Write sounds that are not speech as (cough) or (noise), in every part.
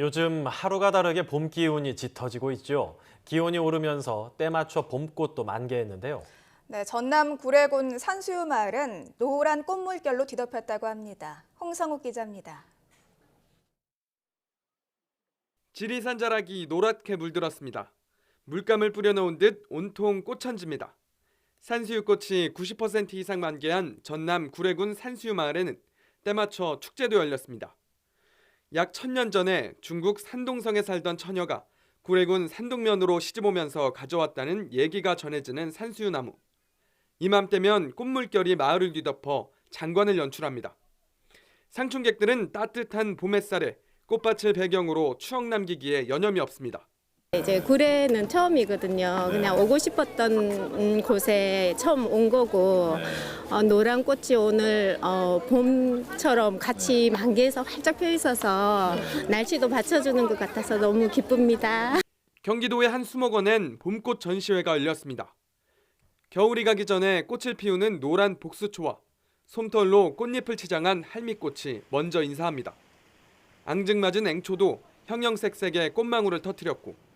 요즘 하루가 다르게 봄 기운이 짙어지고 있죠. 기온이 오르면서 때 맞춰 봄꽃도 만개했는데요. 네, 전남 구례군 산수유 마을은 노란 꽃물결로 뒤덮였다고 합니다. 홍성욱 기자입니다. 지리산 자락이 노랗게 물들었습니다. 물감을 뿌려놓은 듯 온통 꽃천지입니다. 산수유꽃이 90% 이상 만개한 전남 구례군 산수유 마을에는 때맞춰 축제도 열렸습니다. 약 천년 전에 중국 산동성에 살던 처녀가 구례군 산동면으로 시집오면서 가져왔다는 얘기가 전해지는 산수유 나무. 이맘때면 꽃물결이 마을을 뒤덮어 장관을 연출합니다. 상춘객들은 따뜻한 봄 햇살에 꽃밭을 배경으로 추억 남기기에 여념이 없습니다. 이제 구례는 처음이거든요. 그냥 오고 싶었던 음, 곳에 처음 온 거고 어, 노란 꽃이 오늘 어, 봄처럼 같이 만개해서 활짝 펴 있어서 날씨도 받쳐주는 것 같아서 너무 기쁩니다. 경기도의 한 수목원엔 봄꽃 전시회가 열렸습니다. 겨울이 가기 전에 꽃을 피우는 노란 복수초와 솜털로 꽃잎을 치장한 할미꽃이 먼저 인사합니다. 앙증맞은 앵초도 형형색색의 꽃망울을 터뜨렸고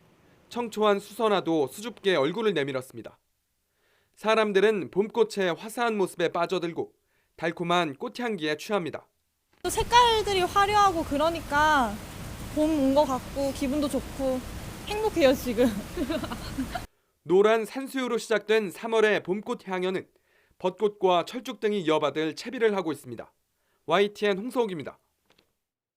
청초한 수선화도 수줍게 얼굴을 내밀었습니다. 사람들은 봄꽃의 화사한 모습에 빠져들고 달콤한 꽃향기에 취합니다. 또 색깔들이 화려하고 그러니까 봄 온 것 같고 기분도 좋고 행복해요 지금. (laughs) 노란 산수유로 시작된 3월의 봄꽃 향연은 벚꽃과 철쭉 등이 이어받을 채비를 하고 있습니다. YTN 홍서욱입니다.